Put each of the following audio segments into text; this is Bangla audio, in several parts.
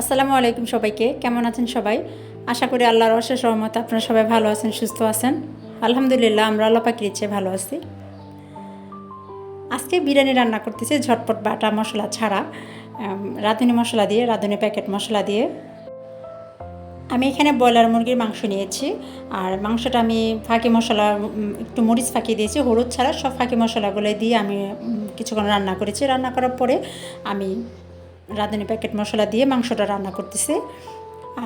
আসসালামু আলাইকুম সবাইকে। কেমন আছেন সবাই? আশা করি আল্লাহর অশেষ রহমতে আপনারা সবাই ভালো আছেন, সুস্থ আছেন। আলহামদুলিল্লাহ, আমরা আল্লাহ পাখির ইচ্ছে ভালো আছি। আজকে বিরিয়ানি রান্না করতেছি ঝটপট বাটা মশলা ছাড়া। রাঁধুনি মশলা দিয়ে, রাঁধুনি প্যাকেট মশলা দিয়ে। আমি এখানে ব্রয়লার মুরগির মাংস নিয়েছি। আর মাংসটা আমি ফাঁকি মশলা একটু মরিচ ফাঁকি দিয়েছি। হলুদ ছাড়া সব ফাঁকি মশলাগুলো দিয়ে আমি কিছুক্ষণ রান্না করেছি। রান্না করার পরে আমি রাঁধুনি প্যাকেট মশলা দিয়ে মাংসটা রান্না করতেছি।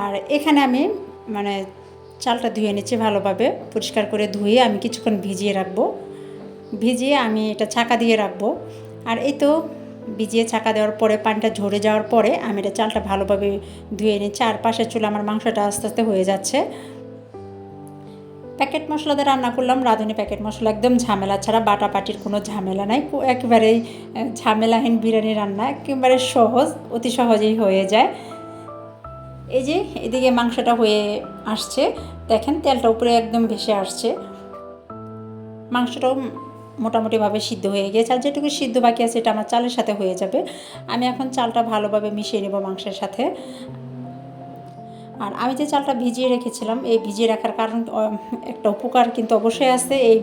আর এখানে আমি মানে চালটা ধুয়ে নিচ্ছি ভালোভাবে। পরিষ্কার করে ধুয়ে আমি কিছুক্ষণ ভিজিয়ে রাখব। ভিজিয়ে আমি এটা ছাকা দিয়ে রাখব। আর এই তো ভিজিয়ে ছাকা দেওয়ার পরে, পানিটা ঝরে যাওয়ার পরে আমি এটা চালটা ভালোভাবে ধুয়ে নিচ্ছি আর পাশের চুলে আমার মাংসটা আস্তে আস্তে হয়ে যাচ্ছে। প্যাকেট মশলা দিয়ে রান্না করলাম, রাঁধুনি প্যাকেট মশলা একদম ঝামেলা ছাড়া, বাটা পাটির কোনো ঝামেলা নাই। একেবারেই ঝামেলাহীন বিরিয়ানি রান্না, একেবারে সহজ, অতি সহজেই হয়ে যায়। এই যে, এদিকে মাংসটা হয়ে আসছে। দেখেন, তেলটা উপরে একদম ভেসে আসছে। মাংসটাও মোটামুটিভাবে সিদ্ধ হয়ে গেছে আর যেটুকু সিদ্ধ বাকি আছে এটা আমার চালের সাথে হয়ে যাবে। আমি এখন চালটা ভালোভাবে মিশিয়ে নেব মাংসের সাথে। আর আমি যে চালটা ভিজিয়ে রেখেছিলাম, এই ভিজিয়ে রাখার কারণ একটা উপকার কিন্তু অবশ্যই আছে। এই,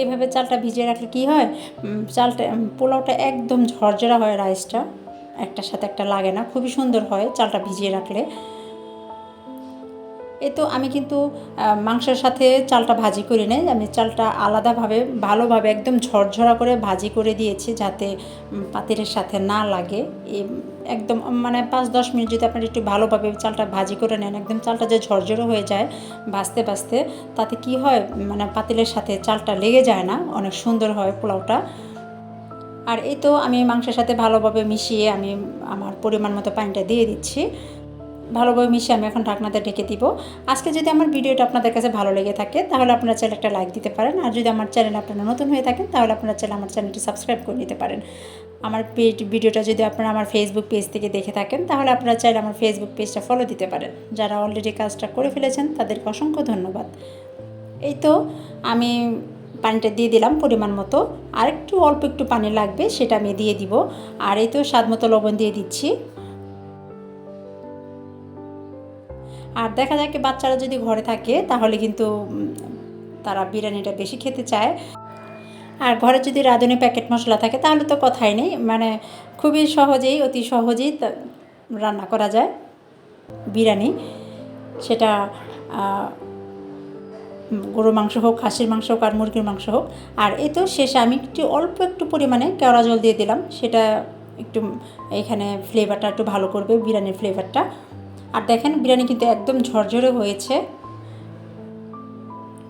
এইভাবে চালটা ভিজিয়ে রাখলে কি হয়? চালটা পোলাওটা একদম ঝরঝরা হয় রাইসটা। একটার সাথে একটা লাগে না, খুবই সুন্দর হয় চালটা ভিজিয়ে রাখলে। এই তো আমি কিন্তু মাংসের সাথে চালটা ভাজি করে নেই। আমি চালটা আলাদাভাবে, ভালোভাবে একদম ঝরঝরা করে ভাজি করে দিয়েছি যাতে পাতিলের সাথে না লাগে। একদম মানে পাঁচ দশ মিনিট যদি আপনারা একটু ভালোভাবে চালটা ভাজি করে নেন, একদম চালটা যে ঝরঝরে হয়ে যায় ভাজতে ভাজতে, তাতে কি হয় মানে পাতিলের সাথে চালটা লেগে যায় না, অনেক সুন্দর হয় পোলাওটা। আর এই তো আমি মাংসের সাথে ভালোভাবে মিশিয়ে আমি আমার পরিমাণ মতো পানিটা দিয়ে দিচ্ছি। ভালোভাবে মিশিয়ে আমি এখন ঢাকনাতে ঢেকে দিব। আজকে যদি আমার ভিডিওটা আপনাদের কাছে ভালো লেগে থাকে, তাহলে আপনারা চ্যানেল একটা লাইক দিতে পারেন। আর যদি আমার চ্যানেল আপনারা নতুন হয়ে থাকেন, তাহলে আপনারা চ্যানেল আমার চ্যানেলটি সাবস্ক্রাইব করে নিতে পারেন। আমার ভিডিওটা যদি আপনারা আমার ফেসবুক পেজ থেকে দেখে থাকেন, তাহলে আপনারা চাইলে আমার ফেসবুক পেজটা ফলো দিতে পারেন। যারা অলরেডি কাজটা করে ফেলেছেন, তাদেরকে অসংখ্য ধন্যবাদ। এই তো আমি পানিটা দিয়ে দিলাম পরিমাণ মতো। আর একটু অল্প একটু পানি লাগবে, সেটা আমি দিয়ে দিব। আর এই তো স্বাদ মতো লবণ দিয়ে দিচ্ছি। আর দেখা যায় কি বাচ্চারা যদি ঘরে থাকে, তাহলে কিন্তু তারা বিরিয়ানিটা বেশি খেতে চায়। আর ঘরে যদি রাঁধুনি প্যাকেট মশলা থাকে, তাহলে তো কথাই নেই। মানে খুবই সহজেই, অতি সহজেই রান্না করা যায় বিরিয়ানি। সেটা গরুর মাংস হোক, খাসির মাংস হোক, আর মুরগির মাংস হোক। আর এ তো শেষে আমি একটু অল্প একটু পরিমাণে কেওড়া জল দিয়ে দিলাম। সেটা একটু, এখানে ফ্লেভারটা একটু ভালো করবে, বিরিয়ানির ফ্লেভারটা আর দেখেন, বিরিয়ানি কিন্তু একদম ঝরঝরে হয়েছে।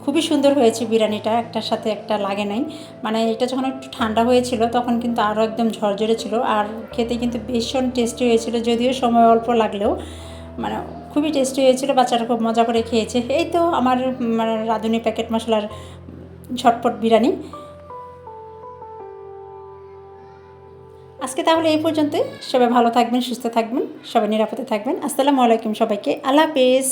খুবই সুন্দর হয়েছে বিরিয়ানিটা, একটার সাথে একটা লাগে নাই। মানে এটা যখন একটু ঠান্ডা হয়েছিল, তখন কিন্তু আরও একদম ঝরঝরে ছিল। আর খেতে কিন্তু ভীষণ টেস্টি হয়েছিল, যদিও সময় অল্প লাগলেও। মানে খুবই টেস্টি হয়েছিল, বাচ্চারা খুব মজা করে খেয়েছে। এই তো আমার মানে রাঁধুনি প্যাকেট মশলার ঝটপট বিরিয়ানি। আজকে তাহলে এই পর্যন্তই। সবাই ভালো থাকবেন, সুস্থ থাকবেন, সবাই নিরাপদে থাকবেন। আসসালামু আলাইকুম সবাইকে। আল্লাহ হাফেজ।